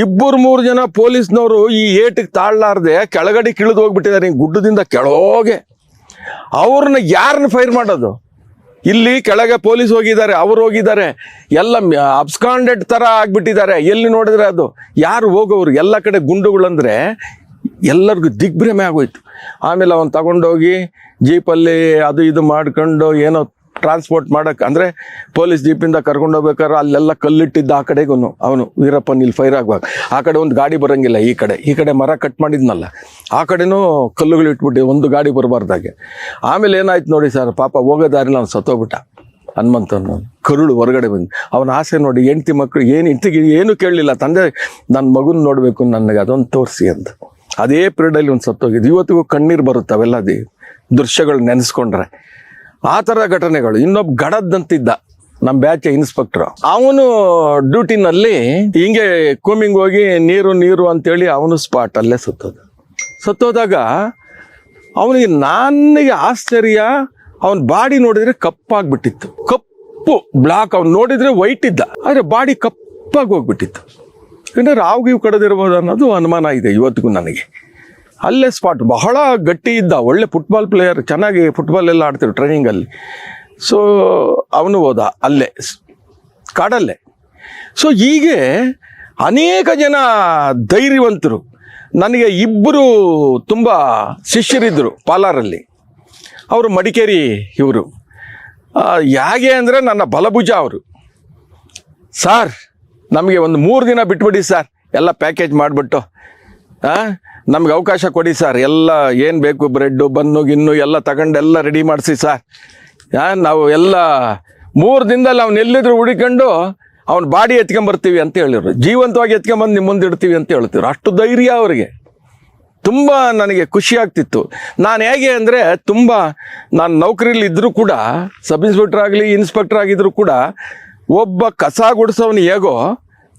ಇಬ್ಬರು ಮೂರು ಜನ ಪೊಲೀಸ್ನವರು ಈ ಏಟಿಗೆ ತಾಳ್ಲಾರ್ದೆ ಕೆಳಗಡೆ ಕಿಳಿದು ಹೋಗ್ಬಿಟ್ಟಿದ್ದಾರೆ ಗುಡ್ಡದಿಂದ ಕೆಳಗೆ. ಅವ್ರನ್ನ ಯಾರನ್ನ ಫೈರ್ ಮಾಡೋದು? ಇಲ್ಲಿ ಕೆಳಗೆ ಪೊಲೀಸ್ ಹೋಗಿದ್ದಾರೆ, ಅವ್ರು ಹೋಗಿದ್ದಾರೆ. ಎಲ್ಲ ಅಬ್ಸ್ಕಾಂಡೆಡ್ ಥರ ಆಗ್ಬಿಟ್ಟಿದ್ದಾರೆ. ಎಲ್ಲಿ ನೋಡಿದ್ರೆ ಅದು? ಯಾರು ಹೋಗೋರು? ಎಲ್ಲ ಕಡೆ ಗುಂಡುಗಳಂದರೆ ಎಲ್ಲರಿಗೂ ದಿಗ್ಭ್ರಮೆ ಆಗೋಯ್ತು. ಆಮೇಲೆ ಅವನು ತಗೊಂಡೋಗಿ ಜೀಪಲ್ಲಿ ಅದು ಇದು ಮಾಡ್ಕೊಂಡು ಏನೋ ಟ್ರಾನ್ಸ್ಪೋರ್ಟ್ ಮಾಡೋಕೆ, ಅಂದರೆ ಪೊಲೀಸ್ ಜೀಪಿಂದ ಕರ್ಕೊಂಡು ಹೋಗ್ಬೇಕಾದ್ರೆ ಅಲ್ಲೆಲ್ಲ ಕಲ್ಲಿಟ್ಟಿದ್ದ ಆ ಕಡೆಗೂ ಅವನು ವೀರಪ್ಪನ್ ಇಲ್ಲಿ ಫೈರ್ ಆಗುವಾಗ. ಆ ಕಡೆ ಒಂದು ಗಾಡಿ ಬರೋಂಗಿಲ್ಲ ಈ ಕಡೆ. ಈ ಕಡೆ ಮರ ಕಟ್ ಮಾಡಿದ್ನಲ್ಲ. ಆ ಕಡೆನೂ ಕಲ್ಲುಗಳು ಇಟ್ಬಿಟ್ಟು ಒಂದು ಗಾಡಿ ಬರಬಾರ್ದಾಗೆ ಆಮೇಲೆ ಏನಾಯ್ತು ನೋಡಿ ಸರ್ ಪಾಪ ಹೋಗೋ ದಾರಿಲಿ ಸತ್ತೋಗ್ಬಿಟ್ಟ. ಹನುಮಂತನ ಕರುಳು ಹೊರಗಡೆ ಬಂದು. ಅವನ ಆಸೆ ನೋಡಿ ಹೆಂಡ್ತಿ ಮಕ್ಕಳು ಏನು ಇಂತಿಗೆ ಏನು ಕೇಳಲಿಲ್ಲ. ತಂದೆ ನನ್ನ ಮಗುನ ನೋಡಬೇಕು, ನನಗೆ ಅದೊಂದು ತೋರಿಸಿ ಅಂತ. ಅದೇ ಪೀರಿಯಡಲ್ಲಿ ಒಂದು ಸತ್ತೋಗಿದ್ದು. ಇವತ್ತಿಗೂ ಕಣ್ಣೀರು ಬರುತ್ತೆ ಅವೆಲ್ಲ ದೃಶ್ಯಗಳು ನೆನೆಸ್ಕೊಂಡ್ರೆ. ಆ ಥರ ಘಟನೆಗಳು. ಇನ್ನೊಬ್ಬ ಗಡದ್ದಂತಿದ್ದ ನಮ್ಮ ಬ್ಯಾಚ್ ಇನ್ಸ್ಪೆಕ್ಟರ್. ಅವನು ಡ್ಯೂಟಿನಲ್ಲಿ ಹಿಂಗೆ ಕೂಮಿಂಗ್ ಹೋಗಿ ನೀರು ನೀರು ಅಂತೇಳಿ ಅವನು ಸ್ಪಾಟ್ ಅಲ್ಲೇ ಸತ್ತೋದ. ಸತ್ತೋದಾಗ ಅವನಿಗೆ ನನಗೆ ಆಶ್ಚರ್ಯ, ಅವನ ಬಾಡಿ ನೋಡಿದ್ರೆ ಕಪ್ಪಾಗ್ಬಿಟ್ಟಿತ್ತು. ಕಪ್ಪು, ಬ್ಲಾಕ್, ಅವ್ನು ನೋಡಿದ್ರೆ ವೈಟ್ ಇದ್ದ. ಆದರೆ ಬಾಡಿ ಕಪ್ಪಾಗಿ ಹೋಗ್ಬಿಟ್ಟಿತ್ತು. ಯಾಕಂದ್ರೆ ರಾವ್ ಗೀವ್ ಕಡದಿರ್ಬೋದು ಅನ್ನೋದು ಅನುಮಾನ ಇದೆ ಇವತ್ತಿಗೂ ನನಗೆ. ಅಲ್ಲೇ ಸ್ಪಾಟ್ ಬಹಳ ಗಟ್ಟಿ ಇದ್ದ, ಒಳ್ಳೆ ಫುಟ್ಬಾಲ್ ಪ್ಲೇಯರ್ ಚೆನ್ನಾಗಿ ಫುಟ್ಬಾಲ್ ಎಲ್ಲ ಆಡ್ತಿದ್ರು ಟ್ರೈನಿಂಗಲ್ಲಿ ಸೊ ಅವನು ಹೋದ, ಅಲ್ಲೇ, ಕಾಡಲ್ಲೇ. ಸೊ ಹೀಗೆ ಅನೇಕ ಜನ ಧೈರ್ಯವಂತರು, ನನಗೆ ಇಬ್ಬರು ತುಂಬ ಶಿಷ್ಯರಿದ್ದರು ಪಾಲಾರಲ್ಲಿ. ಅವರು ಮಡಿಕೇರಿ ಇವರು. ಹೇಗೆ ಅಂದರೆ ನನ್ನ ಬಲಭುಜ ಅವರು. ಸಾರ್ ನಮಗೆ ಒಂದು ಮೂರು ದಿನ ಬಿಟ್ಬಿಡಿ ಸರ್ ಎಲ್ಲ ಪ್ಯಾಕೇಜ್ ಮಾಡಿಬಿಟ್ಟು ನಮ್ಗೆ ಅವಕಾಶ ಕೊಡಿ ಸರ್. ಎಲ್ಲ ಏನು ಬೇಕು ಬ್ರೆಡ್ಡು, ಬನ್ನು, ಗಿನ್ನು ಎಲ್ಲ ತಗೊಂಡು ಎಲ್ಲ ರೆಡಿ ಮಾಡಿಸಿ ಸರ್. ನಾವು ಎಲ್ಲ ಮೂರು ದಿನದಲ್ಲಿ ಅವ್ನು ಎಲ್ಲಿದ್ರು ಹುಡಿಕೊಂಡು ಅವ್ನ ಬಾಡಿ ಎತ್ಕೊಂಬರ್ತೀವಿ ಅಂತ ಹೇಳಿದ್ರು. ಜೀವಂತವಾಗಿ ಎತ್ಕೊಂಬಂದು ನಿಮ್ಮ ಮುಂದೆ ಇಡ್ತೀವಿ ಅಂತ ಹೇಳ್ತಿದ್ರು. ಅಷ್ಟು ಧೈರ್ಯ ಅವರಿಗೆ. ತುಂಬ ನನಗೆ ಖುಷಿ ಆಗ್ತಿತ್ತು. ನಾನು ಹೇಗೆ ಅಂದರೆ ತುಂಬ ನಾನು ನೌಕರಿಲಿ ಇದ್ದರೂ ಕೂಡ ಸಬ್ ಇನ್ಸ್ಪೆಕ್ಟರ್ ಆಗಲಿ, ಇನ್ಸ್ಪೆಕ್ಟರ್ ಆಗಿದ್ರು ಕೂಡ, ಒಬ್ಬ ಕಸ ಗುಡಿಸೋನು ಹೇಗೋ,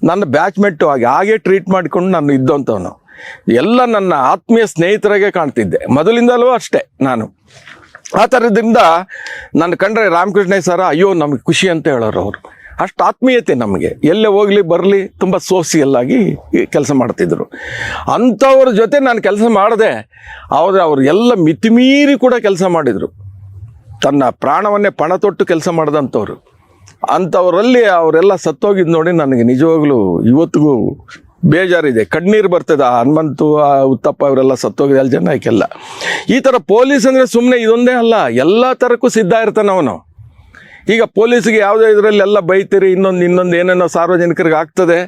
ನನ್ನ ಬ್ಯಾಚ್ಮೆಟ್ಟು ಆಗಿ ಹಾಗೆ ಟ್ರೀಟ್ ಮಾಡಿಕೊಂಡು ನಾನು ಇದ್ದಂಥವನು. ಎಲ್ಲ ನನ್ನ ಆತ್ಮೀಯ ಸ್ನೇಹಿತರಾಗೆ ಕಾಣ್ತಿದ್ದೆ. ಮೊದಲಿಂದಲೂ ಅಷ್ಟೇ ನಾನು. ಆ ಥರದಿಂದ ನಾನು ಕಂಡ್ರೆ ರಾಮಕೃಷ್ಣ ಸರ, ಅಯ್ಯೋ, ನಮಗೆ ಖುಷಿ ಅಂತ ಹೇಳೋರು ಅವರು. ಅಷ್ಟು ಆತ್ಮೀಯತೆ ನಮಗೆ. ಎಲ್ಲೇ ಹೋಗಲಿ, ಬರಲಿ, ತುಂಬ ಸೋಸಿಯಲ್ ಆಗಿ ಕೆಲಸ ಮಾಡ್ತಿದ್ರು. ಅಂಥವ್ರ ಜೊತೆ ನಾನು ಕೆಲಸ ಮಾಡಿದೆ. ಆದರೆ ಅವ್ರು ಎಲ್ಲ ಮಿತಿಮೀರಿ ಕೂಡ ಕೆಲಸ ಮಾಡಿದರು. ತನ್ನ ಪ್ರಾಣವನ್ನೇ ಪಣ ತೊಟ್ಟು ಕೆಲಸ ಮಾಡಿದಂಥವ್ರು. ಅಂಥವರಲ್ಲಿ ಅವರೆಲ್ಲ ಸತ್ತೋಗಿದ್ದು ನೋಡಿ ನನಗೆ ನಿಜವಾಗ್ಲೂ ಇವತ್ತಿಗೂ ಬೇಜಾರಿದೆ. ಕಣ್ಣೀರು ಬರ್ತದೆ. ಆ ಹನುಮಂತು, ಆ ಉತ್ತಪ್ಪ ಇವರೆಲ್ಲ ಸತ್ತೋಗಿದೆ. ಅಲ್ಲಿ ಜನಕ್ಕೆಲ್ಲ ಈ ಥರ ಪೊಲೀಸ್ ಅಂದರೆ ಸುಮ್ಮನೆ ಇದೊಂದೇ ಅಲ್ಲ. ಎಲ್ಲ ಥರಕ್ಕೂ ಸಿದ್ಧ ಇರ್ತಾನೆ ಅವನು. ಈಗ ಪೊಲೀಸ್ಗೆ ಯಾವುದೇ ಇದರಲ್ಲೆಲ್ಲ ಬೈತೀರಿ, ಇನ್ನೊಂದು ಇನ್ನೊಂದು ಏನೇನೋ ಸಾರ್ವಜನಿಕರಿಗೆ ಆಗ್ತದೆ.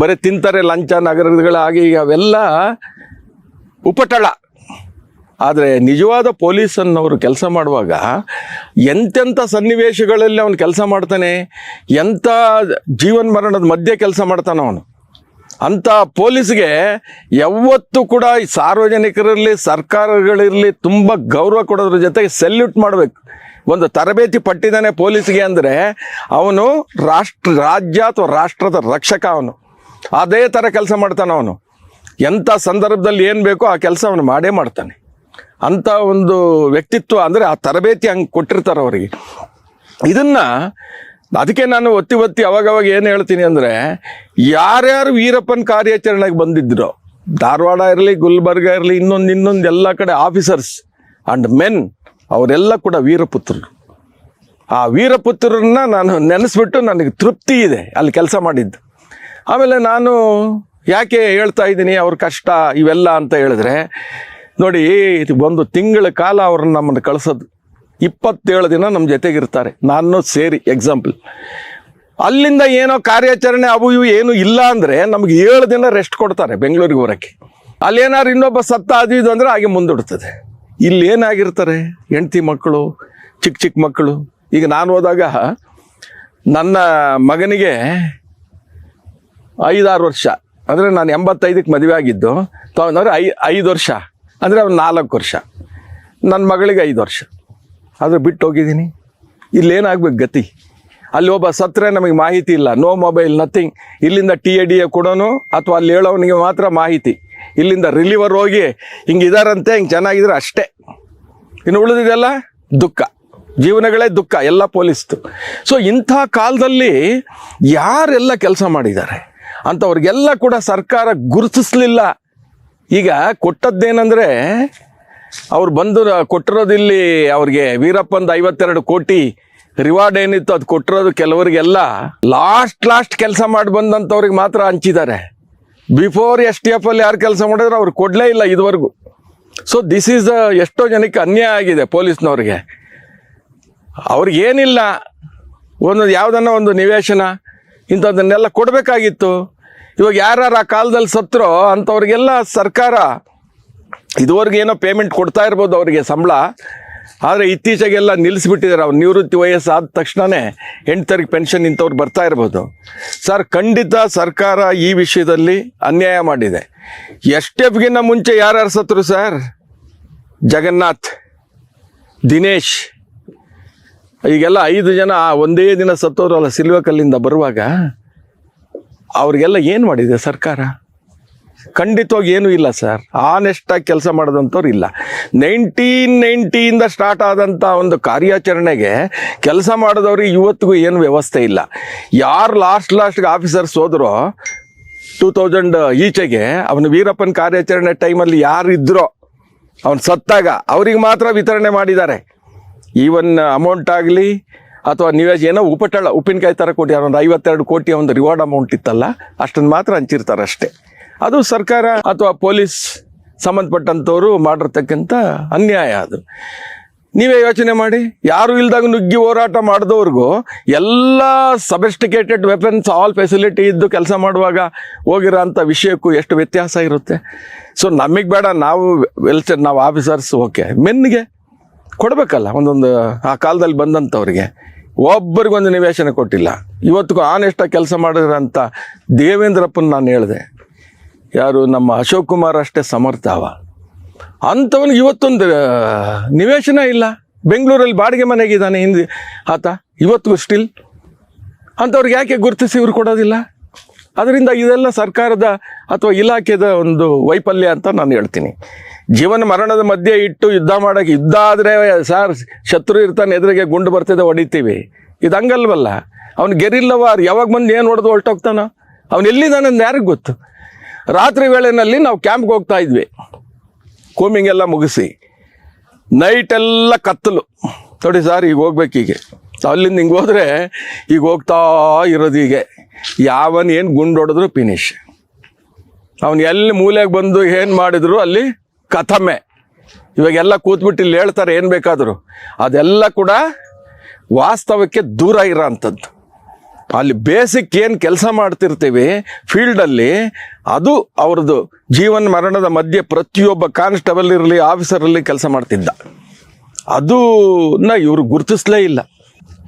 ಬರೀ ತಿಂತಾರೆ ಲಂಚ ನಗರಗಳಾಗಿ ಈಗ ಅವೆಲ್ಲ ಉಪಟಳ. ಆದರೆ ನಿಜವಾದ ಪೊಲೀಸ್ ಅನ್ನೋರು ಕೆಲಸ ಮಾಡುವಾಗ ಎಂತೆಂಥ ಸನ್ನಿವೇಶಗಳಲ್ಲಿ ಅವನು ಕೆಲಸ ಮಾಡ್ತಾನೆ ಎಂಥ ಜೀವನ ಮರಣದ ಮಧ್ಯೆ ಕೆಲಸ ಮಾಡ್ತಾನೆ ಅವನು. ಅಂಥ ಪೊಲೀಸ್ಗೆ ಯಾವತ್ತೂ ಕೂಡ ಈ ಸಾರ್ವಜನಿಕರಲ್ಲಿ, ಸರ್ಕಾರಗಳಿರಲಿ ತುಂಬ ಗೌರವ ಕೊಡೋದ್ರ ಜೊತೆಗೆ ಸೆಲ್ಯೂಟ್ ಮಾಡಬೇಕು. ಒಂದು ತರಬೇತಿ ಪಟ್ಟಿದ್ದಾನೆ ಪೊಲೀಸ್ಗೆ ಅಂದರೆ ಅವನು ರಾಷ್ಟ್ರ, ರಾಜ್ಯ ಅಥವಾ ರಾಷ್ಟ್ರದ ರಕ್ಷಕ ಅವನು. ಅದೇ ಥರ ಕೆಲಸ ಮಾಡ್ತಾನೆ ಅವನು. ಎಂಥ ಸಂದರ್ಭದಲ್ಲಿ ಏನು ಬೇಕೋ ಆ ಕೆಲಸ ಅವನು ಮಾಡೇ ಮಾಡ್ತಾನೆ. ಅಂಥ ಒಂದು ವ್ಯಕ್ತಿತ್ವ ಅಂದರೆ ಆ ತರಬೇತಿ ಹಂಗೆ ಕೊಟ್ಟಿರ್ತಾರೆ ಅವರಿಗೆ. ಇದನ್ನ ಅದಕ್ಕೆ ನಾನು ಒತ್ತಿ ಒತ್ತಿ ಅವಾಗವಾಗ ಏನು ಹೇಳ್ತೀನಿ ಅಂದರೆ, ಯಾರ್ಯಾರು ವೀರಪ್ಪನ ಕಾರ್ಯಾಚರಣೆಗೆ ಬಂದಿದ್ರು, ಧಾರವಾಡ ಇರಲಿ, ಗುಲ್ಬರ್ಗ ಇರಲಿ, ಇನ್ನೊಂದು ಇನ್ನೊಂದು ಎಲ್ಲ ಕಡೆ ಆಫೀಸರ್ಸ್ ಆ್ಯಂಡ್ ಮೆನ್ ಅವರೆಲ್ಲ ಕೂಡ ವೀರಪುತ್ರರು. ಆ ವೀರಪುತ್ರರನ್ನ ನಾನು ನೆನೆಸ್ಬಿಟ್ಟು ನನಗೆ ತೃಪ್ತಿ ಇದೆ ಅಲ್ಲಿ ಕೆಲಸ ಮಾಡಿದ್ದು. ಆಮೇಲೆ ನಾನು ಯಾಕೆ ಹೇಳ್ತಾ ಇದ್ದೀನಿ, ಅವ್ರ ಕಷ್ಟ ಇವೆಲ್ಲ ಅಂತ ಹೇಳಿದ್ರೆ, ನೋಡಿ ಒಂದು ತಿಂಗಳ ಕಾಲ ಅವ್ರನ್ನ ನಮ್ಮನ್ನು ಕಳಿಸೋದು. ಇಪ್ಪತ್ತೇಳು ದಿನ ನಮ್ಮ ಜೊತೆಗಿರ್ತಾರೆ. ನಾನು ಸೇರಿ ಎಕ್ಸಾಂಪಲ್ ಅಲ್ಲಿಂದ ಏನೋ ಕಾರ್ಯಾಚರಣೆ ಅವು ಇವು ಏನು ಇಲ್ಲ ಅಂದರೆ ನಮ್ಗೆ ಏಳು ದಿನ ರೆಸ್ಟ್ ಕೊಡ್ತಾರೆ ಬೆಂಗಳೂರಿಗೆ ಬರೋಕ್ಕೆ ಅಲ್ಲೇನಾದ್ರು ಇನ್ನೊಬ್ಬ ಸತ್ತ ಅದು ಇದು ಅಂದರೆ ಹಾಗೆ ಮುಂದೂಡ್ತದೆ. ಇಲ್ಲಿ ಏನಾಗಿರ್ತಾರೆ? ಹೆಂಡತಿ ಮಕ್ಕಳು ಚಿಕ್ಕ ಚಿಕ್ಕ ಮಕ್ಕಳು. ಈಗ ನಾನು ಹೋದಾಗ ನನ್ನ ಮಗನಿಗೆ ಐದಾರು ವರ್ಷ. ಅಂದರೆ ನಾನು ಎಂಬತ್ತೈದಕ್ಕೆ ಮದುವೆ ಆಗಿದ್ದು ಅಂದರೆ ಐ ಐದು ವರ್ಷ. ಅಂದರೆ ಅವ್ನು ನಾಲ್ಕು ವರ್ಷ. ನನ್ನ ಮಗಳಿಗೆ ಐದು ವರ್ಷ. ಆದರೆ ಬಿಟ್ಟು ಹೋಗಿದ್ದೀನಿ. ಇಲ್ಲೇನಾಗ್ಬೇಕು ಗತಿ? ಅಲ್ಲಿ ಒಬ್ಬ ಸತ್ತರೆ ನಮಗೆ ಮಾಹಿತಿ ಇಲ್ಲ. ನೋ ಮೊಬೈಲ್ ನಥಿಂಗ್ ಇಲ್ಲಿಂದ ಟಿ ಎ ಡಿ ಎ ಕೊಡೋನು ಅಥವಾ ಅಲ್ಲಿ ಹೇಳೋವನಿಗೆ ಮಾತ್ರ ಮಾಹಿತಿ. ಇಲ್ಲಿಂದ ರಿಲೀವರ್ ಹೋಗಿ ಹಿಂಗೆ ಇದಾರಂತೆ, ಹಿಂಗೆ ಚೆನ್ನಾಗಿದ್ರೆ ಅಷ್ಟೇ. ಇನ್ನು ಉಳಿದಿದೆಲ್ಲ ದುಃಖ. ಜೀವನಗಳೇ ದುಃಖ, ಎಲ್ಲ ಪೊಲೀಸ್ದು. ಸೊ ಇಂಥ ಕಾಲದಲ್ಲಿ ಯಾರೆಲ್ಲ ಕೆಲಸ ಮಾಡಿದ್ದಾರೆ? ಅಂಥವ್ರಿಗೆಲ್ಲ ಕೂಡ ಸರ್ಕಾರ ಗುರುತಿಸಲಿಲ್ಲ. ಈಗ ಕೊಟ್ಟದ್ದೇನೆಂದರೆ ಅವ್ರು ಬಂದು ಕೊಟ್ಟಿರೋದಿಲ್ಲಿ ಅವ್ರಿಗೆ ವೀರಪ್ಪಂದು ಐವತ್ತೆರಡು ಕೋಟಿ ರಿವಾರ್ಡ್ ಏನಿತ್ತು ಅದು ಕೊಟ್ಟಿರೋದು ಕೆಲವರಿಗೆಲ್ಲ ಲಾಸ್ಟ್ ಲಾಸ್ಟ್ ಕೆಲಸ ಮಾಡಿ ಬಂದಂಥವ್ರಿಗೆ ಮಾತ್ರ ಹಂಚಿದ್ದಾರೆ. ಬಿಫೋರ್ ಎಸ್ ಟಿ ಎಫ್ ಅಲ್ಲಿ ಯಾರು ಕೆಲಸ ಮಾಡಿದ್ರು ಅವ್ರು ಕೊಡಲೇ ಇಲ್ಲ ಇದುವರೆಗೂ. ಸೊ ದಿಸ್ ಈಸ್ ಎಷ್ಟೋ ಜನಕ್ಕೆ ಅನ್ಯಾಯ ಆಗಿದೆ ಪೊಲೀಸ್ನವ್ರಿಗೆ. ಅವ್ರಿಗೇನಿಲ್ಲ ಒಂದು ಯಾವುದನ್ನ ಒಂದು ನಿವೇಶನ, ಇಂಥದ್ದನ್ನೆಲ್ಲ ಕೊಡಬೇಕಾಗಿತ್ತು. ಇವಾಗ ಯಾರು ಆ ಕಾಲದಲ್ಲಿ ಸತ್ರೋ ಅಂಥವ್ರಿಗೆಲ್ಲ ಸರ್ಕಾರ ಇದುವರೆಗೆ ಏನೋ ಪೇಮೆಂಟ್ ಕೊಡ್ತಾ ಇರ್ಬೋದು ಅವರಿಗೆ ಸಂಬಳ. ಆದರೆ ಇತ್ತೀಚೆಗೆಲ್ಲ ನಿಲ್ಲಿಸ್ಬಿಟ್ಟಿದ್ದಾರೆ ಅವ್ರು. ನಿವೃತ್ತಿ ವಯಸ್ಸಾದ ತಕ್ಷಣವೇ ಹೆಂಡ್ತರಿಗೆ ಪೆನ್ಷನ್ ಇಂಥವ್ರು ಬರ್ತಾ ಇರ್ಬೋದು. ಸರ್, ಖಂಡಿತ ಸರ್ಕಾರ ಈ ವಿಷಯದಲ್ಲಿ ಅನ್ಯಾಯ ಮಾಡಿದೆ. ಎಸ್ ಮುಂಚೆ ಯಾರ್ಯಾರು ಸತ್ರು ಸರ್? ಜಗನ್ನಾಥ್, ದಿನೇಶ್. ಈಗೆಲ್ಲ ಐದು ಜನ ಒಂದೇ ದಿನ ಸತ್ತೋರಲ್ಲ ಸಿಲ್ವಕಲ್ಲಿಂದ ಬರುವಾಗ, ಅವ್ರಿಗೆಲ್ಲ ಏನು ಮಾಡಿದೆ ಸರ್ಕಾರ? ಖಂಡಿತವಾಗಿ ಏನೂ ಇಲ್ಲ ಸರ್ ಆನೆಸ್ಟಾಗಿ ಕೆಲಸ ಮಾಡಿದಂಥವ್ರು ಇಲ್ಲ. ನೈನ್ಟೀನ್ ನೈಂಟಿಯಿಂದ ಸ್ಟಾರ್ಟ್ ಆದಂಥ ಒಂದು ಕಾರ್ಯಾಚರಣೆಗೆ ಕೆಲಸ ಮಾಡಿದವ್ರಿಗೆ ಇವತ್ತಿಗೂ ಏನು ವ್ಯವಸ್ಥೆ ಇಲ್ಲ. ಯಾರು ಲಾಸ್ಟ್ ಲಾಸ್ಟ್ಗೆ ಆಫೀಸರ್ಸ್ ಹೋದ್ರೋ ಟೂ ತೌಸಂಡ್ ಈಚೆಗೆ ಅವನು ವೀರಪ್ಪನ ಕಾರ್ಯಾಚರಣೆ ಟೈಮಲ್ಲಿ ಯಾರು ಇದ್ರೋ ಅವನು ಸತ್ತಾಗ ಅವ್ರಿಗೆ ಮಾತ್ರ ವಿತರಣೆ ಮಾಡಿದ್ದಾರೆ. ಈವನ್ ಅಮೌಂಟ್ ಆಗಲಿ ಅಥವಾ ನೀವೇ ಏನೋ ಉಪಟಳ, ಉಪ್ಪಿನಕಾಯಿ ಥರ ಕೋಟಿ ಒಂದು ಐವತ್ತೆರಡು ಕೋಟಿ ಒಂದು ರಿವಾರ್ಡ್ ಅಮೌಂಟ್ ಇತ್ತಲ್ಲ ಅಷ್ಟನ್ನು ಮಾತ್ರ ಹಂಚಿರ್ತಾರೆ ಅಷ್ಟೇ ಅದು ಸರ್ಕಾರ ಅಥವಾ ಪೊಲೀಸ್ ಸಂಬಂಧಪಟ್ಟಂಥವ್ರು ಮಾಡಿರ್ತಕ್ಕಂಥ ಅನ್ಯಾಯ ಅದು. ನೀವೇ ಯೋಚನೆ ಮಾಡಿ, ಯಾರು ಇಲ್ದಾಗ ನುಗ್ಗಿ ಹೋರಾಟ ಮಾಡಿದವ್ರಿಗೂ ಎಲ್ಲ ಸಬೆಸ್ಟಿಕೇಟೆಡ್ ವೆಪನ್ಸ್ ಆಲ್ ಫೆಸಿಲಿಟಿ ಇದ್ದು ಕೆಲಸ ಮಾಡುವಾಗ ಹೋಗಿರೋ ಅಂಥ ವಿಷಯಕ್ಕೂ ಎಷ್ಟು ವ್ಯತ್ಯಾಸ ಇರುತ್ತೆ. ಸೊ ನಮಗೆ ಬೇಡ, ನಾವು ವೆಲ್ ನಾವು ಆಫೀಸರ್ಸ್ ಓಕೆ ಮೆನ್ಗೆ ಕೊಡಬೇಕಲ್ಲ, ಒಂದೊಂದು, ಆ ಕಾಲದಲ್ಲಿ ಬಂದಂಥವ್ರಿಗೆ ಒಬ್ಬರಿಗೊಂದು ನಿವೇಶನ ಕೊಟ್ಟಿಲ್ಲ. ಇವತ್ತಿಗೂ ಆನೆಸ್ಟಾಗಿ ಕೆಲಸ ಮಾಡಿರೋಂಥ ದೇವೇಂದ್ರಪ್ಪನ ನಾನು ಹೇಳಿದೆ. ಯಾರು ನಮ್ಮ ಅಶೋಕ್ ಕುಮಾರ್ ಅಷ್ಟೇ ಸಮರ್ಥ ಅವ. ಅಂಥವನಿಗೆ ಇವತ್ತೊಂದು ನಿವೇಶನ ಇಲ್ಲ. ಬೆಂಗಳೂರಲ್ಲಿ ಬಾಡಿಗೆ ಮನೆಗಿದ್ದಾನೆ ಹಿಂದೆ, ಆತ. ಇವತ್ತಿಗೂ ಸ್ಟಿಲ್ ಅಂಥವ್ರಿಗೆ ಯಾಕೆ ಗುರುತಿಸಿ ಇವ್ರು ಕೊಡೋದಿಲ್ಲ? ಅದರಿಂದ ಇದೆಲ್ಲ ಸರ್ಕಾರದ ಅಥವಾ ಇಲಾಖೆದ ಒಂದು ವೈಫಲ್ಯ ಅಂತ ನಾನು ಹೇಳ್ತೀನಿ. ಜೀವನ ಮರಣದ ಮಧ್ಯೆ ಇಟ್ಟು ಯುದ್ಧ ಮಾಡೋಕ್ಕೆ ಯುದ್ಧ ಆದರೆ ಸಾರ್ ಶತ್ರು ಇರ್ತಾನೆ, ಎದುರಿಗೆ ಗುಂಡು ಬರ್ತದೆ, ಹೊಡಿತೀವಿ. ಇದು ಹಂಗಲ್ವಲ್ಲ ಅವ್ನು ಗೆರಿಲ್ಲವಾರ್ ಯಾವಾಗ ಬಂದು ಏನು ಹೊಡೆದು ಹೊರಟೋಗ್ತಾನೋ? ಅವ್ನು ಎಲ್ಲಿದ್ದಾನೆ ಯಾರಿಗೆ ಗೊತ್ತು? ರಾತ್ರಿ ವೇಳೆನಲ್ಲಿ ನಾವು ಕ್ಯಾಂಪ್ಗೆ ಹೋಗ್ತಾ ಇದ್ವಿ. ಕೋಮಿಂಗ್ ಎಲ್ಲ ಮುಗಿಸಿ. ನೈಟ್ ಎಲ್ಲ ಕತ್ತಲು. ನೋಡಿ ಸರ್ ಈಗ ಹೋಗ್ಬೇಕು ಹೀಗೆ. ಅಲ್ಲಿಂದ ಹಿಂಗೆ ಹೋದರೆ ಈಗ ಹೋಗ್ತಾ ಇರೋದು ಹೀಗೆ. ಯಾವನ್ ಏನು ಹೊಡೆದ್ರು ಫಿನಿಶ್ ಅವನು ಎಲ್ಲಿ ಮೂಲೆಗೆ ಬಂದು ಏನು ಮಾಡಿದ್ರು ಅಲ್ಲಿ ಕಥಮೆ. ಇವಾಗೆಲ್ಲ ಕೂತ್ಬಿಟ್ಟು ಇಲ್ಲಿ ಹೇಳ್ತಾರೆ, ಏನು ಬೇಕಾದರೂ. ಅದೆಲ್ಲ ಕೂಡ ವಾಸ್ತವಕ್ಕೆ ದೂರ ಇರೋ ಅಂಥದ್ದು ಅಲ್ಲಿ ಬೇಸಿಕ್ ಏನು ಕೆಲಸ ಮಾಡ್ತಿರ್ತೀವಿ ಫೀಲ್ಡಲ್ಲಿ ಅದು ಅವ್ರದ್ದು ಜೀವನ ಮರಣದ ಮಧ್ಯೆ ಪ್ರತಿಯೊಬ್ಬ ಕಾನ್ಸ್ಟೇಬಲ್ ಇರಲಿ, ಆಫೀಸರ್ ಇರಲಿ ಕೆಲಸ ಮಾಡ್ತಿದ್ದ. ಅದನ್ನ ಇವರು ಗುರುತಿಸ್ಲೇ ಇಲ್ಲ.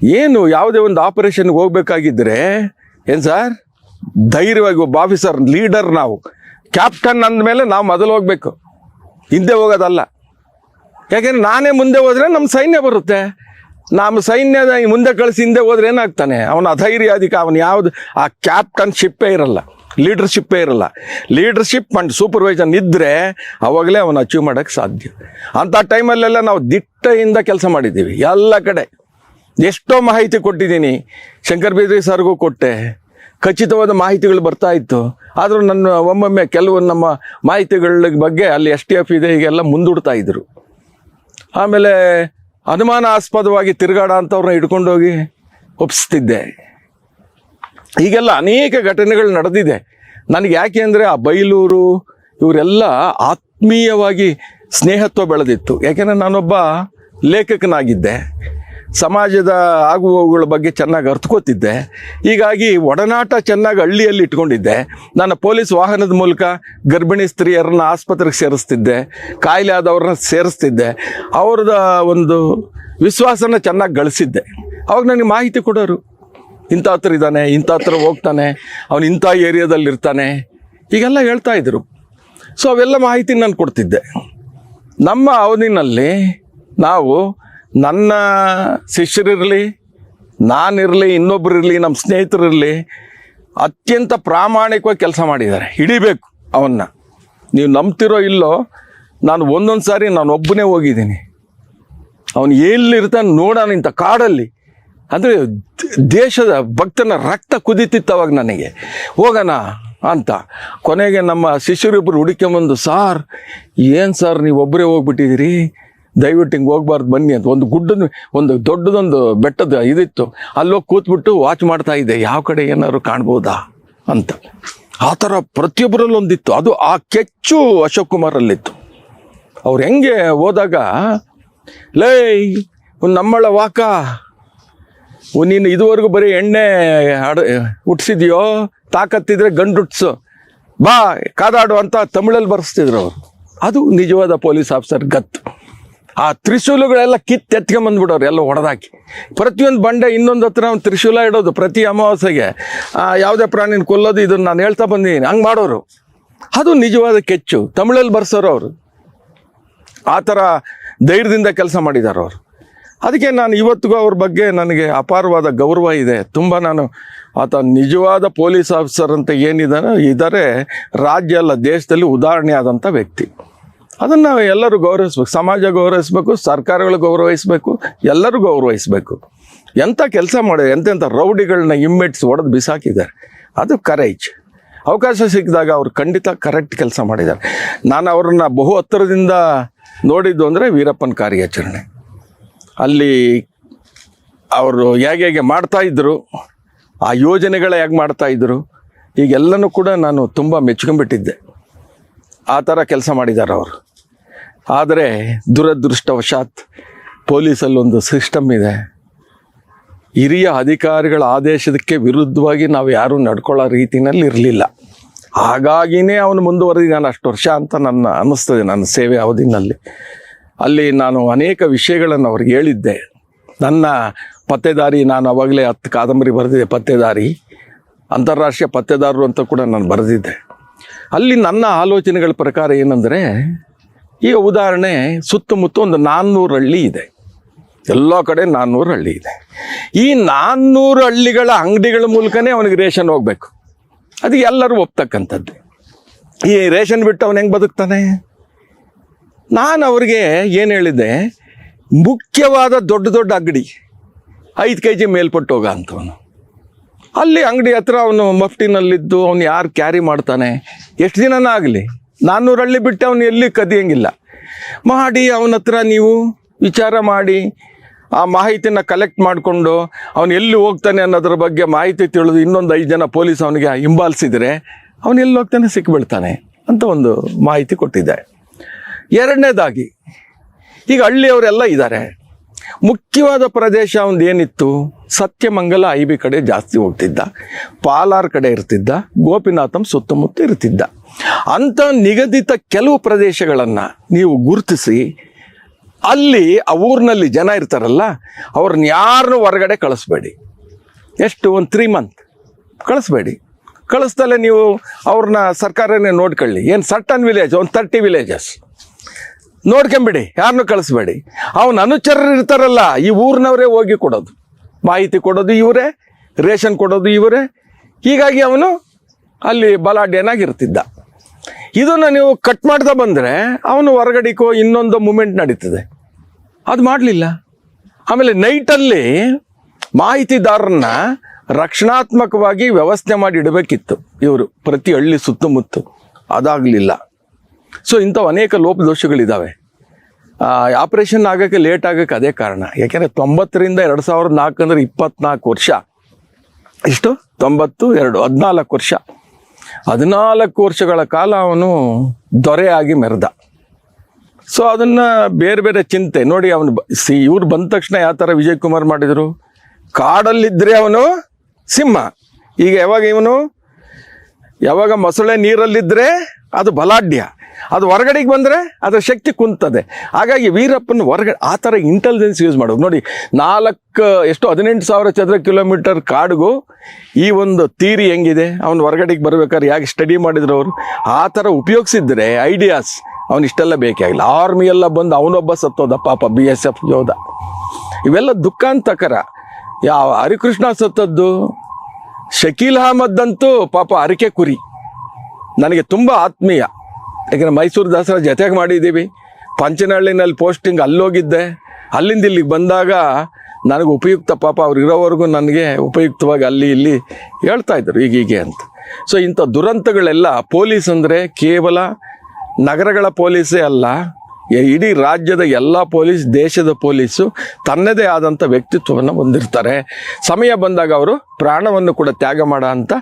ಏನು ಯಾವುದೇ ಒಂದು ಆಪರೇಷನ್ಗೆ ಹೋಗ್ಬೇಕಾಗಿದ್ದರೆ ಏನು ಸರ್? ಧೈರ್ಯವಾಗಿ ಒಬ್ಬ ಆಫೀಸರ್ ಲೀಡರ್ ನಾವು. ಕ್ಯಾಪ್ಟನ್ ಅಂದಮೇಲೆ ನಾವು ಮೊದಲು ಹೋಗಬೇಕು. ಹಿಂದೆ ಹೋಗೋದಲ್ಲ. ಯಾಕೆಂದರೆ ನಾನೇ ಮುಂದೆ ಹೋದರೆ ನಮ್ಮ ಸೈನ್ಯ ಬರುತ್ತೆ. ನಮ್ಮ ಸೈನ್ಯದ ಮುಂದೆ ಕಳಿಸಿ ಹಿಂದೆ ಹೋದ್ರೆ ಏನಾಗ್ತಾನೆ? ಅವನ ಅಧೈರ್ಯ ಅಧಿಕ ಅವನು ಯಾವ್ದು ಆ ಕ್ಯಾಪ್ಟನ್ಶಿಪ್ಪೇ ಇರಲ್ಲ. ಲೀಡರ್ಶಿಪ್ಪೇ ಇರಲ್ಲ. ಲೀಡರ್ಶಿಪ್ ಅಂಡ್ ಸೂಪರ್ವೈಸನ್ ಇದ್ದರೆ ಅವಾಗಲೇ ಅವನು ಅಚೀವ್ ಮಾಡೋಕ್ಕೆ ಸಾಧ್ಯ. ಅಂಥ ಟೈಮಲ್ಲೆಲ್ಲ ನಾವು ದಿಟ್ಟೆಯಿಂದ ಕೆಲಸ ಮಾಡಿದ್ದೀವಿ. ಎಲ್ಲ ಕಡೆ. ಎಷ್ಟೋ ಮಾಹಿತಿ ಕೊಟ್ಟಿದ್ದೀನಿ. ಶಂಕರ್ ಬೇದ್ರಿ ಸರ್ಗೂ ಕೊಟ್ಟೆ. ಖಚಿತವಾದ ಮಾಹಿತಿಗಳು ಬರ್ತಾ ಇತ್ತು. ಆದರೂ ನನ್ನ ಒಮ್ಮೊಮ್ಮೆ ಕೆಲವು ನಮ್ಮ ಮಾಹಿತಿಗಳ ಬಗ್ಗೆ ಅಲ್ಲಿ ಎಸ್ ಟಿ ಎಫ್ ಇದೆ, ಹೀಗೆಲ್ಲ ಮುಂದೂಡ್ತಾ ಇದ್ರು. ಆಮೇಲೆ ಅನುಮಾನಾಸ್ಪದವಾಗಿ ತಿರುಗಾಡ ಅಂಥವ್ರನ್ನ ಹಿಡ್ಕೊಂಡೋಗಿ ಒಪ್ಪಿಸ್ತಿದ್ದೆ ಹೀಗೆಲ್ಲ ಅನೇಕ ಘಟನೆಗಳು ನಡೆದಿದೆ. ನನಗೆ ಯಾಕೆ ಅಂದರೆ ಆ ಬೈಲೂರು ಇವರೆಲ್ಲ ಆತ್ಮೀಯವಾಗಿ ಸ್ನೇಹತ್ವ ಬೆಳೆದಿತ್ತು. ಯಾಕೆಂದರೆ ನಾನೊಬ್ಬ ಲೇಖಕನಾಗಿದ್ದೆ. ಸಮಾಜದ ಆಗುವವುಗಳ ಬಗ್ಗೆ ಚೆನ್ನಾಗಿ ಅರ್ಥಕೋತಿದ್ದೆ ಹೀಗಾಗಿ ಒಡನಾಟ ಚೆನ್ನಾಗಿ ಹಳ್ಳಿಯಲ್ಲಿ ಇಟ್ಕೊಂಡಿದ್ದೆ. ನಾನು ಪೊಲೀಸ್ ವಾಹನದ ಮೂಲಕ ಗರ್ಭಿಣಿ ಸ್ತ್ರೀಯರನ್ನ ಆಸ್ಪತ್ರೆಗೆ ಸೇರಿಸ್ತಿದ್ದೆ. ಕಾಯಿಲೆ ಆದವ್ರನ್ನ ಸೇರಿಸ್ತಿದ್ದೆ. ಅವ್ರದ ಒಂದು ವಿಶ್ವಾಸನ ಚೆನ್ನಾಗಿ ಗಳಿಸಿದ್ದೆ. ಅವಾಗ ನನಗೆ ಮಾಹಿತಿ ಕೊಡೋರು. ಇಂಥ ಹತ್ರ ಇದ್ದಾನೆ ಇಂಥ ಹತ್ರ ಹೋಗ್ತಾನೆ, ಅವನು ಇಂಥ ಏರಿಯಾದಲ್ಲಿ ಇರ್ತಾನೆ. ಹೀಗೆಲ್ಲ ಹೇಳ್ತಾ ಇದ್ರು. ಸೊ ಅವೆಲ್ಲ ಮಾಹಿತಿ ನಾನು ಕೊಡ್ತಿದ್ದೆ. ನಮ್ಮ ಅವಧಿನಲ್ಲಿ ನಾವು ನನ್ನ ಶಿಷ್ಯರಿರಲಿ, ನಾನಿರಲಿ ಇನ್ನೊಬ್ಬರಿರಲಿ ನಮ್ಮ ಸ್ನೇಹಿತರಿರಲಿ ಅತ್ಯಂತ ಪ್ರಾಮಾಣಿಕವಾಗಿ ಕೆಲಸ ಮಾಡಿದ್ದಾರೆ. ಹಿಡಿಬೇಕು ಅವನ್ನ. ನೀವು ನಂಬ್ತಿರೋ ಇಲ್ಲೋ, ನಾನು ಒಂದೊಂದು ಸಾರಿ ನಾನು ಒಬ್ಬನೇ ಹೋಗಿದ್ದೀನಿ. ಅವನು ಎಲ್ಲಿರ್ತಾನೆ ನೋಡೋಣ ಇಂಥ ಕಾಡಲ್ಲಿ. ಅಂದರೆ ದೇಶದ ಭಕ್ತನ ರಕ್ತ ಕುದೀತಿತ್ತು ಅವಾಗ ನನಗೆ. ಹೋಗೋಣ ಅಂತ. ಕೊನೆಗೆ ನಮ್ಮ ಶಿಷ್ಯರಿಬ್ಬರು ಹುಡುಕೊಂಬಂದು ಸಾರ್, ಏನು ಸರ್ ನೀವು ಒಬ್ಬರೇ ಹೋಗ್ಬಿಟ್ಟಿದ್ದೀರಿ? ದಯವಿಟ್ಟು ಹಿಂಗೆ ಹೋಗ್ಬಾರ್ದು, ಬನ್ನಿ ಅಂತ. ಒಂದು ಗುಡ್ಡದ ಒಂದು ದೊಡ್ಡದೊಂದು ಬೆಟ್ಟದ ಇದಿತ್ತು. ಅಲ್ಲೋಗಿ ಕೂತ್ಬಿಟ್ಟು ವಾಚ್ ಮಾಡ್ತಾ ಇದ್ದೆ. ಯಾವ ಕಡೆ ಏನಾದ್ರು ಕಾಣ್ಬೋದಾ ಅಂತ. ಆ ಥರ ಪ್ರತಿಯೊಬ್ಬರಲ್ಲಿ ಒಂದಿತ್ತು. ಅದು ಆ ಕೆಚ್ಚು ಅಶೋಕ್ ಕುಮಾರಲ್ಲಿತ್ತು. ಅವ್ರು ಹೆಂಗೆ ಹೋದಾಗ, ಲೈ ನಮ್ಮಳ ವಾಕ. ನೀನು ಇದುವರೆಗೂ ಬರೀ ಎಣ್ಣೆ ಅಡ ಹುಟ್ಸಿದ್ಯೋ ತಾಕತ್ತಿದ್ರೆ ಗಂಡು ಹುಟ್ಸು ಬಾ, ಕಾದಾಡು ಅಂತ ತಮಿಳಲ್ಲಿ ಬರೆಸ್ತಿದ್ರು ಅವರು. ಅದು ನಿಜವಾದ ಪೊಲೀಸ್ ಆಫೀಸರ್ ಗತ್ತು ಆ ತ್ರಿಶೂಲಗಳೆಲ್ಲ ಕಿತ್ತು ಎತ್ಕೊಂಬಂದ್ಬಿಡೋರು ಎಲ್ಲ ಹೊಡೆದಾಕಿ ಪ್ರತಿಯೊಂದು ಬಂಡೆ ಇನ್ನೊಂದು ಹತ್ರ ಒಂದು ತ್ರಿಶೂಲ ಇಡೋದು, ಪ್ರತಿ ಅಮಾವಾಸ್ಯೆಗೆ. ಯಾವುದೇ ಪ್ರಾಣಿನ ಕೊಲ್ಲೋದು, ಇದನ್ನು ನಾನು ಹೇಳ್ತಾ ಬಂದಿದ್ದೀನಿ ಹಂಗೆ ಮಾಡೋರು. ಅದು ನಿಜವಾದ ಕೆಚ್ಚು. ತಮಿಳಲ್ಲಿ ಬರ್ಸೋರು ಅವರು. ಆ ಥರ ಧೈರ್ಯದಿಂದ ಕೆಲಸ ಮಾಡಿದ್ದಾರೆ ಅವರು. ಅದಕ್ಕೆ ನಾನು ಇವತ್ತಿಗೂ ಅವ್ರ ಬಗ್ಗೆ ನನಗೆ ಅಪಾರವಾದ ಗೌರವ ಇದೆ. ತುಂಬ ನಾನು ಆತ ನಿಜವಾದ ಪೊಲೀಸ್ ಆಫೀಸರ್ ಅಂತ ಏನಿದಾನೋ ಇದ್ದಾರೆ ರಾಜ್ಯ ಅಲ್ಲ, ದೇಶದಲ್ಲಿ ಉದಾಹರಣೆ ಆದಂಥ ವ್ಯಕ್ತಿ. ಅದನ್ನು ನಾವು ಎಲ್ಲರೂ ಗೌರವಿಸ್ಬೇಕು. ಸಮಾಜ ಗೌರವಿಸ್ಬೇಕು, ಸರ್ಕಾರಗಳು ಗೌರವಿಸಬೇಕು, ಎಲ್ಲರೂ ಗೌರವಿಸಬೇಕು. ಎಂಥ ಕೆಲಸ ಮಾಡಿದೆ ಎಂತೆಂಥ ರೌಡಿಗಳನ್ನ ಇಮ್ಮೆಟ್ಸ್ ಒಡೆದು ಬಿಸಾಕಿದ್ದಾರೆ. ಅದು ಕರೇಜ್ ಅವಕಾಶ ಸಿಕ್ಕಿದಾಗ ಅವ್ರು ಖಂಡಿತ ಕರೆಕ್ಟ್ ಕೆಲಸ ಮಾಡಿದ್ದಾರೆ. ನಾನು ಅವ್ರನ್ನ ಬಹು ಹತ್ತಿರದಿಂದ ನೋಡಿದ್ದು ಅಂದರೆ ವೀರಪ್ಪನ ಕಾರ್ಯಾಚರಣೆ. ಅಲ್ಲಿ ಅವರು ಹೇಗೆ ಹೇಗೆ ಮಾಡ್ತಾ ಇದ್ರು, ಆ ಯೋಜನೆಗಳ ಹೇಗೆ ಮಾಡ್ತಾ ಇದ್ರು, ಈಗೆಲ್ಲನೂ ಕೂಡ ನಾನು ತುಂಬ ಮೆಚ್ಕೊಂಡ್ಬಿಟ್ಟಿದ್ದೆ. ಆ ಥರ ಕೆಲಸ ಮಾಡಿದ್ದಾರೆ ಅವರು. ಆದರೆ ದುರದೃಷ್ಟವಶಾತ್ ಪೊಲೀಸಲ್ಲಿ ಒಂದು ಸಿಸ್ಟಮ್ ಇದೆ. ಹಿರಿಯ ಅಧಿಕಾರಿಗಳ ಆದೇಶಕ್ಕೆ ವಿರುದ್ಧವಾಗಿ ನಾವು ಯಾರೂ ನಡ್ಕೊಳ್ಳೋ ರೀತಿನಲ್ಲಿ ಇರಲಿಲ್ಲ. ಹಾಗಾಗಿನೇ ಅವನು ಮುಂದುವರೆದಿದ್ದಾನೆ ಅಷ್ಟು ವರ್ಷ ಅಂತ ನನ್ನ ಅನ್ನಿಸ್ತದೆ ನನ್ನ ಸೇವೆ ಅವಧಿನಲ್ಲಿ. ಅಲ್ಲಿ ನಾನು ಅನೇಕ ವಿಷಯಗಳನ್ನು ಅವ್ರಿಗೆ ಹೇಳಿದ್ದೆ. ನನ್ನ ಪತ್ತೆದಾರಿ ನಾನು ಅವಾಗಲೇ ಹತ್ತು ಕಾದಂಬರಿ ಬರೆದಿದ್ದೆ, ಪತ್ತೆದಾರಿ, ಅಂತಾರಾಷ್ಟ್ರೀಯ ಪತ್ತೆದಾರರು ಅಂತ ಕೂಡ ನಾನು ಬರೆದಿದ್ದೆ. ಅಲ್ಲಿ ನನ್ನ ಆಲೋಚನೆಗಳ ಪ್ರಕಾರ ಏನಂದರೆ, ಈಗ ಉದಾಹರಣೆ, ಸುತ್ತಮುತ್ತ ಒಂದು ನಾನ್ನೂರು ಹಳ್ಳಿ ಇದೆ. ಎಲ್ಲ ಕಡೆ ನಾನ್ನೂರು ಹಳ್ಳಿ ಇದೆ. ಈ ನಾನ್ನೂರು ಹಳ್ಳಿಗಳ ಅಂಗಡಿಗಳ ಮೂಲಕನೇ ಅವನಿಗೆ ರೇಷನ್ ಹೋಗ್ಬೇಕು. ಅದು ಎಲ್ಲರೂ ಒಪ್ತಕ್ಕಂಥದ್ದು. ಈ ರೇಷನ್ ಬಿಟ್ಟು ಅವನು ಹೆಂಗೆ ಬದುಕ್ತಾನೆ? ನಾನು ಅವ್ರಿಗೆ ಏನು ಹೇಳಿದ್ದೆ? ಮುಖ್ಯವಾದ ದೊಡ್ಡ ದೊಡ್ಡ ಅಂಗಡಿ, ಐದು ಕೆ ಜಿ ಮೇಲ್ಪಟ್ಟು ಹೋಗ ಅಂತವನು. ಅಲ್ಲಿ ಅಂಗಡಿ ಹತ್ರ ಅವನು ಮಫ್ಟಿನಲ್ಲಿದ್ದು, ಅವನು ಯಾರು ಕ್ಯಾರಿ ಮಾಡ್ತಾನೆ? ಎಷ್ಟು ದಿನನ ಆಗಲಿ? ನಾನ್ನೂರು ಹಳ್ಳಿ ಬಿಟ್ಟು ಅವನು ಎಲ್ಲಿ ಕದಿಯಂಗಿಲ್ಲ. ಮಾಡಿ ಅವನ ಹತ್ರ ನೀವು ವಿಚಾರ ಮಾಡಿ, ಆ ಮಾಹಿತಿನ ಕಲೆಕ್ಟ್ ಮಾಡಿಕೊಂಡು, ಅವನು ಎಲ್ಲಿ ಹೋಗ್ತಾನೆ ಅನ್ನೋದ್ರ ಬಗ್ಗೆ ಮಾಹಿತಿ ತಿಳಿದು ಇನ್ನೊಂದು ಐದು ಜನ ಪೊಲೀಸ್ ಅವನಿಗೆ ಹಿಂಬಾಲಿಸಿದರೆ ಅವನು ಎಲ್ಲಿ ಹೋಗ್ತಾನೆ ಸಿಕ್ಬಿಡ್ತಾನೆ ಅಂತ ಒಂದು ಮಾಹಿತಿ ಕೊಟ್ಟಿದ್ದೆ ಎರಡನೇದಾಗಿ, ಈಗ ಹಳ್ಳಿಯವರೆಲ್ಲ ಇದ್ದಾರೆ. ಮುಖ್ಯವಾದ ಪ್ರದೇಶ ಒಂದು ಏನಿತ್ತು? ಸತ್ಯಮಂಗಲ ಐ ಬಿ ಕಡೆ ಜಾಸ್ತಿ ಹೋಗ್ತಿದ್ದ. ಪಾಲಾರ್ ಕಡೆ ಇರ್ತಿದ್ದ. ಗೋಪಿನಾಥಂ ಸುತ್ತಮುತ್ತ ಇರ್ತಿದ್ದ. ಅಂಥ ನಿಗದಿತ ಕೆಲವು ಪ್ರದೇಶಗಳನ್ನು ನೀವು ಗುರುತಿಸಿ, ಅಲ್ಲಿ ಆ ಊರಿನಲ್ಲಿ ಜನ ಇರ್ತಾರಲ್ಲ, ಅವ್ರನ್ನ ಯಾರನ್ನೂ ಹೊರಗಡೆ ಕಳಿಸ್ಬೇಡಿ. ಎಷ್ಟು? ಒಂದು ತ್ರೀ ಮಂತ್ ಕಳಿಸ್ಬೇಡಿ. ಕಳಿಸ್ದಲ್ಲೇ ನೀವು ಅವ್ರನ್ನ ಸರ್ಕಾರನೇ ನೋಡ್ಕೊಳ್ಳಿ. ಏನು ಸರ್ಟನ್ ವಿಲೇಜ್ ಒಂದು ತರ್ಟಿ ವಿಲೇಜಸ್ ನೋಡ್ಕೊಂಬಿಡಿ ಯಾರನ್ನೂ ಕಳಿಸ್ಬೇಡಿ. ಅವನ ಅನುಚರರು ಇರ್ತಾರಲ್ಲ, ಈ ಊರಿನವರೇ ಹೋಗಿ ಕೊಡೋದು. ಮಾಹಿತಿ ಕೊಡೋದು ಇವರೇ, ರೇಷನ್ ಕೊಡೋದು ಇವರೇ. ಹೀಗಾಗಿ ಅವನು ಅಲ್ಲಿ ಬಲಾಢ್ಯನಾಗಿರ್ತಿದ್ದ. ಇದನ್ನು ನೀವು ಕಟ್ ಮಾಡ್ತಾ ಬಂದರೆ ಅವನು ಹೊರಗಡೆಕೋ ಇನ್ನೊಂದು ಮೂಮೆಂಟ್ ನಡೀತದೆ. ಅದು ಮಾಡಲಿಲ್ಲ. ಆಮೇಲೆ ನೈಟಲ್ಲಿ ಮಾಹಿತಿದಾರರನ್ನ ರಕ್ಷಣಾತ್ಮಕವಾಗಿ ವ್ಯವಸ್ಥೆ ಮಾಡಿ ಇಡಬೇಕಿತ್ತು ಇವರು. ಪ್ರತಿ ಹಳ್ಳಿ ಸುತ್ತಮುತ್ತ. ಅದಾಗಲಿಲ್ಲ. ಸೊ ಇಂಥವು ಅನೇಕ ಲೋಪದೋಷಗಳಿದ್ದಾವೆ ಆಪ್ರೇಷನ್ ಆಗೋಕ್ಕೆ ಲೇಟ್ ಆಗೋಕ್ಕೆ ಅದೇ ಕಾರಣ. ಯಾಕೆಂದರೆ ತೊಂಬತ್ತರಿಂದ ಎರಡು ಸಾವಿರದ ನಾಲ್ಕು ಅಂದರೆ ಇಪ್ಪತ್ನಾಲ್ಕು ವರ್ಷ. ಇಷ್ಟು ತೊಂಬತ್ತು, ಎರಡು, ಹದಿನಾಲ್ಕು ವರ್ಷ. ಹದಿನಾಲ್ಕು ವರ್ಷಗಳ ಕಾಲ ಅವನು ದೊರೆಯಾಗಿ ಮೆರೆದ. ಸೊ ಅದನ್ನು ಬೇರೆ ಬೇರೆ ಚಿಂತೆ. ನೋಡಿ, ಅವನು ಸಿ, ಇವ್ರು ಬಂದ ತಕ್ಷಣ ಯಾವ ಥರ ವಿಜಯ್ ಕುಮಾರ್ ಮಾಡಿದರು? ಕಾಡಲ್ಲಿದ್ದರೆ ಅವನು ಸಿಂಹ. ಈಗ ಯಾವಾಗ ಇವನು? ಯಾವಾಗ ಮೊಸಳೆ ನೀರಲ್ಲಿದ್ದರೆ ಅದು ಬಲಾಢ್ಯ. ಅದು ಹೊರಗಡೆಗೆ ಬಂದರೆ ಅದರ ಶಕ್ತಿ ಕುಂತದೆ. ಹಾಗಾಗಿ ವೀರಪ್ಪನ ಹೊರಗಡೆ ಆ ಥರ ಇಂಟೆಲಿಜೆನ್ಸ್ ಯೂಸ್ ಮಾಡೋದು. ನೋಡಿ, ನಾಲ್ಕು, ಎಷ್ಟು ಹದಿನೆಂಟು ಸಾವಿರ ಚದರ ಕಿಲೋಮೀಟರ್ ಕಾಡಿಗೂ ಈ ಒಂದು ತೀರಿ ಹೆಂಗಿದೆ? ಅವನು ಹೊರಗಡೆಗೆ ಬರಬೇಕಾದ್ರೆ ಯಾಕೆ ಸ್ಟಡಿ ಮಾಡಿದ್ರು ಅವರು? ಆ ಥರ ಉಪಯೋಗಿಸಿದ್ರೆ ಐಡಿಯಾಸ್ ಅವನು ಇಷ್ಟೆಲ್ಲ ಬೇಕಾಗಿಲ್ಲ ಆರ್ಮಿ ಎಲ್ಲ ಬಂದು ಅವನೊಬ್ಬ ಸತ್ತೋದ, ಪಾಪ ಬಿ ಎಸ್ ಎಫ್ ಯೋಧ. ಇವೆಲ್ಲ ದುಃಖಾಂತಕರ. ಯಾವ ಹರಿಕೃಷ್ಣ ಸತ್ತದ್ದು, ಶಕೀಲ್ ಅಹಮದ್ ಅಂತೂ ಪಾಪ ಅರಿಕೆ ಕುರಿ. ನನಗೆ ತುಂಬ ಆತ್ಮೀಯ. ಯಾಕಂದರೆ ಮೈಸೂರು ದಸರಾ ಜೊತೆಗೆ ಮಾಡಿದ್ದೀವಿ. ಪಂಚನಹಳ್ಳಿನಲ್ಲಿ ಪೋಸ್ಟಿಂಗ್ ಅಲ್ಲೋಗಿದ್ದೆ. ಅಲ್ಲಿಂದ ಇಲ್ಲಿಗೆ ಬಂದಾಗ ನನಗೆ ಉಪಯುಕ್ತ ಪಾಪ ಅವ್ರು ಇರೋವರೆಗೂ ನನಗೆ ಉಪಯುಕ್ತವಾಗಿ ಅಲ್ಲಿ ಇಲ್ಲಿ ಹೇಳ್ತಾ ಇದ್ರು ಹೀಗೆ ಅಂತ. ಸೊ ಇಂಥ ದುರಂತಗಳೆಲ್ಲ ಪೊಲೀಸ್ ಅಂದರೆ ಕೇವಲ ನಗರಗಳ ಪೊಲೀಸೇ ಅಲ್ಲ ಇಡೀ ರಾಜ್ಯದ ಎಲ್ಲ ಪೊಲೀಸ್, ದೇಶದ ಪೊಲೀಸು ತನ್ನದೇ ಆದಂಥ ವ್ಯಕ್ತಿತ್ವವನ್ನು ಹೊಂದಿರ್ತಾರೆ. ಸಮಯ ಬಂದಾಗ ಅವರು ಪ್ರಾಣವನ್ನು ಕೂಡ ತ್ಯಾಗ ಮಾಡೋ ಅಂಥ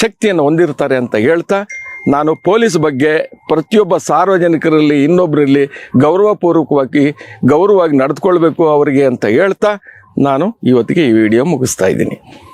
ಶಕ್ತಿಯನ್ನು ಹೊಂದಿರ್ತಾರೆ ಅಂತ ಹೇಳ್ತಾ ನಾನು ಪೊಲೀಸ್ ಬಗ್ಗೆ ಪ್ರತಿಯೊಬ್ಬ ಸಾರ್ವಜನಿಕರಲ್ಲಿ ಇನ್ನೊಬ್ಬರಲ್ಲಿ ಗೌರವಪೂರ್ವಕವಾಗಿ, ಗೌರವವಾಗಿ ನಡೆದುಕೊಳ್ಬೇಕು ಅವರಿಗೆ ಅಂತ ಹೇಳ್ತಾ ನಾನು ಇವತ್ತಿಗೆ ಈ ವಿಡಿಯೋ ಮುಗಿಸ್ತಾ ಇದ್ದೀನಿ.